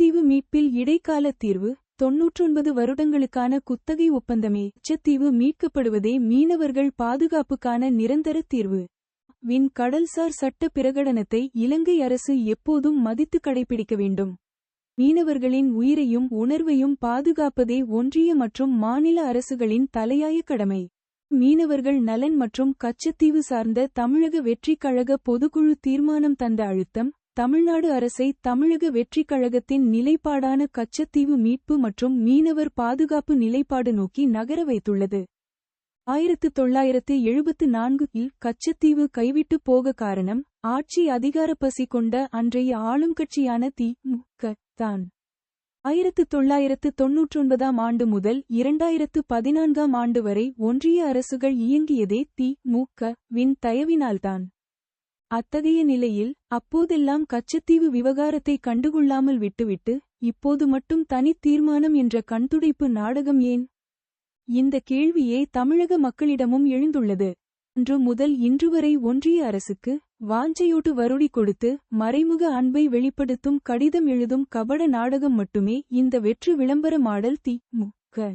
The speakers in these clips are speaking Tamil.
கச்சத்தீவு மீட்பில் இடைக்கால தீர்வு தொன்னூற்றொன்பது வருடங்களுக்கான குத்தகை ஒப்பந்தமே. கச்சத்தீவு மீட்கப்படுவதே மீனவர்கள் பாதுகாப்புக்கான நிரந்தர தீர்வு. வின் கடல்சார் சட்ட பிரகடனத்தை இலங்கை அரசு எப்போதும் மதித்து கடைபிடிக்க வேண்டும். மீனவர்களின் உயிரையும் உணர்வையும் பாதுகாப்பதே ஒன்றிய மற்றும் மாநில அரசுகளின் தலையாய கடமை. மீனவர்கள் நலன் மற்றும் கச்சத்தீவு சார்ந்த தமிழக வெற்றிக் கழக பொதுக்குழு தீர்மானம் தந்த அழுத்தம் தமிழ்நாடு அரசை தமிழக வெற்றிக் கழகத்தின் நிலைப்பாடான கச்சத்தீவு மீட்பு மற்றும் மீனவர் பாதுகாப்பு நிலைப்பாடு நோக்கி நகர வைத்துள்ளது. ஆயிரத்து தொள்ளாயிரத்து எழுபத்து நான்கு இல் கச்சத்தீவு கைவிட்டு போக காரணம் ஆட்சி அதிகாரப்பசி கொண்ட அன்றைய ஆளுங்கட்சியான தி. மு. க. தான். ஆயிரத்து தொள்ளாயிரத்து தொன்னூற்றொன்பதாம் ஆண்டு முதல் இரண்டாயிரத்து பதினான்காம் ஆண்டு வரை ஒன்றிய அரசுகள் இயங்கியதே தி. மு. க. வின் தயவினால்தான். அத்தகைய நிலையில் அப்போதெல்லாம் கச்சத்தீவு விவகாரத்தை கண்டுகொள்ளாமல் விட்டுவிட்டு இப்போது மட்டும் தனித் தீர்மானம் என்ற கண்துடைப்பு நாடகம் ஏன்? இந்த கேள்வியே தமிழக மக்களிடமும் எழுந்துள்ளது. அன்று முதல் இன்று வரை ஒன்றிய அரசுக்கு வாஞ்சையோட்டு வருடி கொடுத்து மறைமுக அன்பை வெளிப்படுத்தும் கடிதம் எழுதும் கபட நாடகம் மட்டுமே இந்த வெற்று விளம்பர மாடல் தி மு க.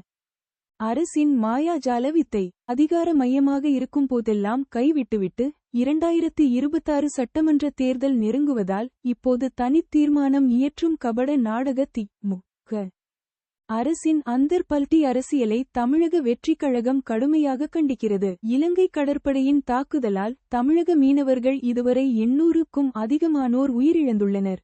அரசின் மாயாஜால வித்தை அதிகார மையமாக இருக்கும் போதெல்லாம் கைவிட்டுவிட்டு இரண்டாயிரத்து இருபத்தாறு சட்டமன்ற தேர்தல் நெருங்குவதால் இப்போது தனித் தீர்மானம் இயற்றும் கபட நாடக தி முக அரசின் அந்தர்பல்டி அரசியலை தமிழக வெற்றிக் கழகம் கடுமையாக கண்டிக்கிறது. இலங்கை கடற்படையின் தாக்குதலால் தமிழக மீனவர்கள் இதுவரை எண்ணூறுக்கும் அதிகமானோர் உயிரிழந்துள்ளனர்.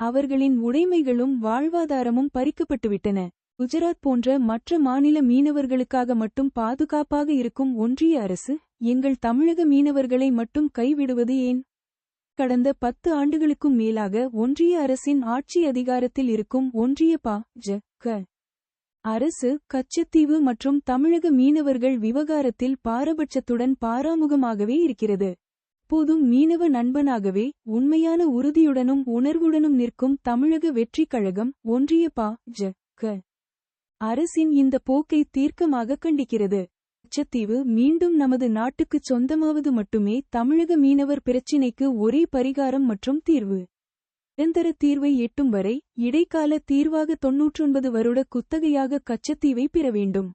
அவர்களின் உடைமைகளும் வாழ்வாதாரமும் பறிக்கப்பட்டுவிட்டன. குஜராத் போன்ற மற்ற மாநில மீனவர்களுக்காக மட்டும் பாதுகாப்பாக இருக்கும் ஒன்றிய அரசு எங்கள் தமிழக மீனவர்களை மட்டும் கைவிடுவது ஏன்? கடந்த பத்து ஆண்டுகளுக்கும் மேலாக ஒன்றிய அரசின் ஆட்சி அதிகாரத்தில் இருக்கும் ஒன்றிய பா. ஜ. க. அரசு கச்சத்தீவு மற்றும் தமிழக மீனவர்கள் விவகாரத்தில் பாரபட்சத்துடன் பாராமுகமாகவே இருக்கிறது. போதும் மீனவ நண்பனாகவே உண்மையான உறுதியுடனும் உணர்வுடனும் நிற்கும் தமிழக வெற்றிக் கழகம் ஒன்றிய பா. ஜ. க. அரசின் இந்த போக்கை தீர்க்கமாக கண்டிக்கிறது. கச்சத்தீவு மீண்டும் நமது நாட்டுக்குச் சொந்தமாவது மட்டுமே தமிழக மீனவர் பிரச்சினைக்கு ஒரே பரிகாரம் மற்றும் தீர்வு. நிரந்தர தீர்வை எட்டும் வரை இடைக்கால தீர்வாக தொன்னூற்றொன்பது வருட குத்தகையாக கச்சத்தீவை பெற வேண்டும்.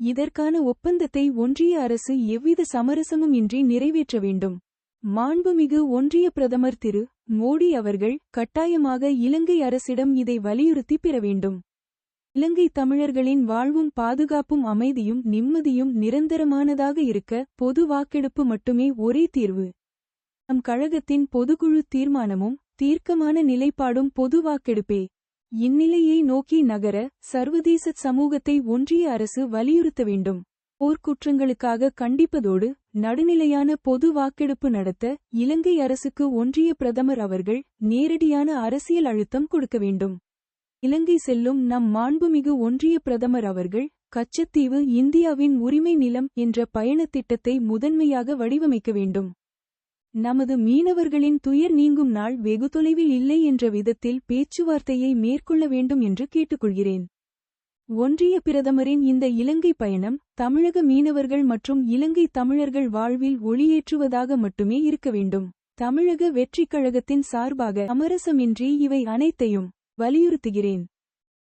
இதற்கான ஒப்பந்தத்தை ஒன்றிய அரசு எவ்வித சமரசமும் இன்றி நிறைவேற்ற வேண்டும். மாண்புமிகு ஒன்றிய பிரதமர் திரு மோடி அவர்கள் கட்டாயமாக இலங்கை அரசிடம் இதை வலியுறுத்தி பெற வேண்டும். இலங்கை தமிழர்களின் வாழ்வும் பாதுகாப்பும் அமைதியும் நிம்மதியும் நிரந்தரமானதாக இருக்க பொது வாக்கெடுப்பு மட்டுமே ஒரே தீர்வு. நம் கழகத்தின் பொதுக்குழு தீர்மானமும் தீர்க்கமான நிலைப்பாடும் பொது வாக்கெடுப்பே. இந்நிலையை நோக்கி நகர சர்வதேச சமூகத்தை ஒன்றிய அரசு வலியுறுத்த வேண்டும். போர்க்குற்றங்களுக்காக கண்டிப்பதோடு நடுநிலையான பொது வாக்கெடுப்பு நடத்த இலங்கை அரசுக்கு ஒன்றிய பிரதமர் அவர்கள் நேரடியான அரசியல் அழுத்தம் கொடுக்க வேண்டும். இலங்கை செல்லும் நம் மாண்புமிகு ஒன்றிய பிரதமர் அவர்கள் கச்சத்தீவு இந்தியாவின் உரிமை நிலம் என்ற பயணத் திட்டத்தை முதன்மையாக வடிவமைக்க வேண்டும். நமது மீனவர்களின் துயர் நீங்கும் நாள் வெகு தொலைவில் இல்லை என்ற விதத்தில் பேச்சுவார்த்தையை மேற்கொள்ள வேண்டும் என்று கேட்டுக்கொள்கிறேன். ஒன்றிய பிரதமரின் இந்த இலங்கை பயணம் தமிழக மீனவர்கள் மற்றும் இலங்கை தமிழர்கள் வாழ்வில் ஒளியேற்றுவதாக மட்டுமே இருக்க வேண்டும். தமிழக வெற்றிக் கழகத்தின் சார்பாக அமரசமின்றி இவை அனைத்தையும் வலியுறுத்துகிறேன்.